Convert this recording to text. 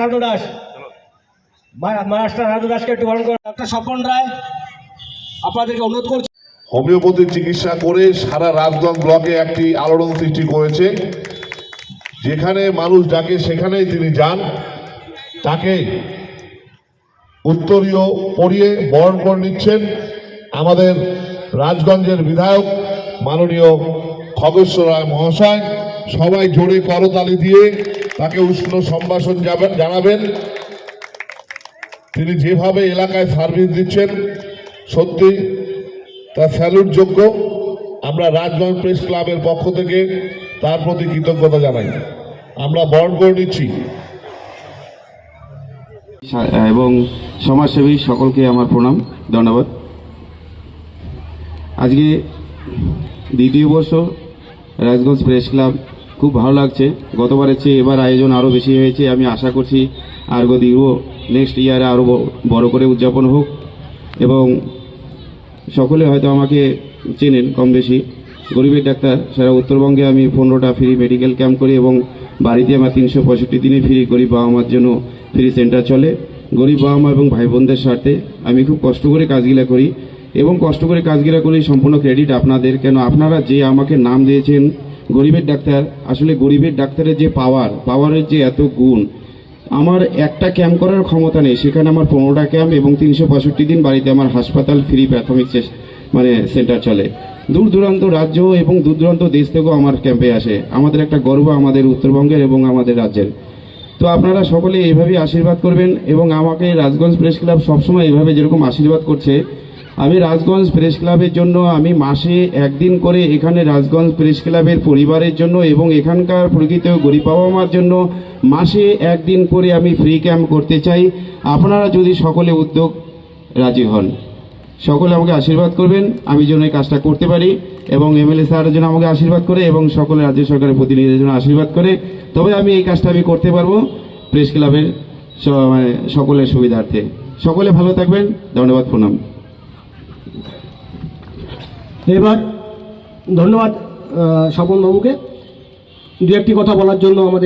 Raju Das. Master Raju দাসকে একটু বরণ করুন ডক্টর স্বপন রায় আপনাদেরকে অনুরোধ করছি হোমিওপ্যাথি চিকিৎসা করে সারা রাজগঞ্জ ব্লকে একটি আলোড়ন সৃষ্টি করেছে। যেখানে মানুষ ডাকে সেখানেই তিনি যান তাকে উত্তরীয় পরিয়ে বরণ করে নিচ্ছেন। আমাদের রাজগঞ্জের বিধায়ক মাননীয় খগেশ্বর রায় মহাশয়, সবাই জোরে করতালি দিয়ে তাকে উষ্ণ সম্ভাষণ জানাবেন। তিনি যেভাবে এলাকায় সার্ভিস দিচ্ছেন, সত্যি তা স্যালুট যোগ্য। আমরা রাজগঞ্জ প্রেস ক্লাবের পক্ষ থেকে তার প্রতি কৃতজ্ঞতা জানাই। আমরা বরণ করে নিচ্ছি। এবং সমাজসেবী সকলকে আমার প্রণাম, ধন্যবাদ। আজকে দ্বিতীয় বর্ষ রাজগঞ্জ প্রেস ক্লাব। খুব ভালো লাগছে। গতবারের চেয়ে এবার আয়োজন আরও বেশি হয়েছে। আমি আশা করছি আরও দীর্ঘ নেক্সট ইয়ারে আরও বড় করে উদযাপন হোক এবং সকলে হয়তো আমাকে চেনেন কম বেশি। গরিবের ডাক্তার সারা উত্তরবঙ্গে আমি পনেরোটা ফ্রি মেডিকেল ক্যাম্প করি এবং বাড়িতে আমার তিনশো পঁয়ষট্টি দিনে ফ্রি গরিব বাবা মার জন্য ফ্রি সেন্টার চলে। গরিব বাবা মা এবং ভাই বোনদের স্বার্থে আমি খুব কষ্ট করে কাজগুলা করি। এবং কষ্ট করে কাজগিরা করি সম্পূর্ণ ক্রেডিট আপনাদের। কেন আপনারা যে আমাকে নাম দিয়েছেন, গরিবের ডাক্তার, আসলে গরিবের ডাক্তারের যে পাওয়ার পাওয়ারের যে এত গুণ, আমার একটা ক্যাম্প করার ক্ষমতা নেই। সেখানে আমার পনেরোটা ক্যাম্প এবং তিনশো পঁয়ষট্টি দিন বাড়িতে আমার হাসপাতাল ফ্রি প্রাথমিক মানে সেন্টার চলে। দূর দূরান্ত রাজ্য এবং দূর দূরান্ত দেশ থেকেও আমার ক্যাম্পে আসে। আমাদের একটা গর্ব আমাদের উত্তরবঙ্গের এবং আমাদের রাজ্যের। তো আপনারা সকলে এইভাবেই আশীর্বাদ করবেন এবং আমাকে রাজগঞ্জ প্রেস ক্লাব সবসময় এইভাবে যেরকম আশীর্বাদ করছে আমি রাজগঞ্জ প্রেস ক্লাবের জন্য আমি মাসে একদিন করে এখানে রাজগঞ্জ প্রেস ক্লাবের পরিবারের জন্য এবং এখানকার প্রকৃত গরিব বাবা মার জন্য মাসে একদিন করে আমি ফ্রি ক্যাম্প করতে চাই। আপনারা যদি সকলে উদ্যোগ রাজি হন, সকলে আমাকে আশীর্বাদ করবেন। আমি যেন এই কাজটা করতে পারি এবং এমএলএ স্যারের জন্য আমাকে আশীর্বাদ করে এবং সকলে রাজ্য সরকারের প্রতিনিধিদের জন্য আশীর্বাদ করে। তবে আমি এই কাজটা আমি করতে পারব প্রেস ক্লাবের মানে সকলের সুবিধার্থে। সকলে ভালো থাকবেন। ধন্যবাদ, প্রণাম। এবার ধন্যবাদ আহ, স্বপন বাবুকে। দু একটি কথা বলার জন্য আমাদের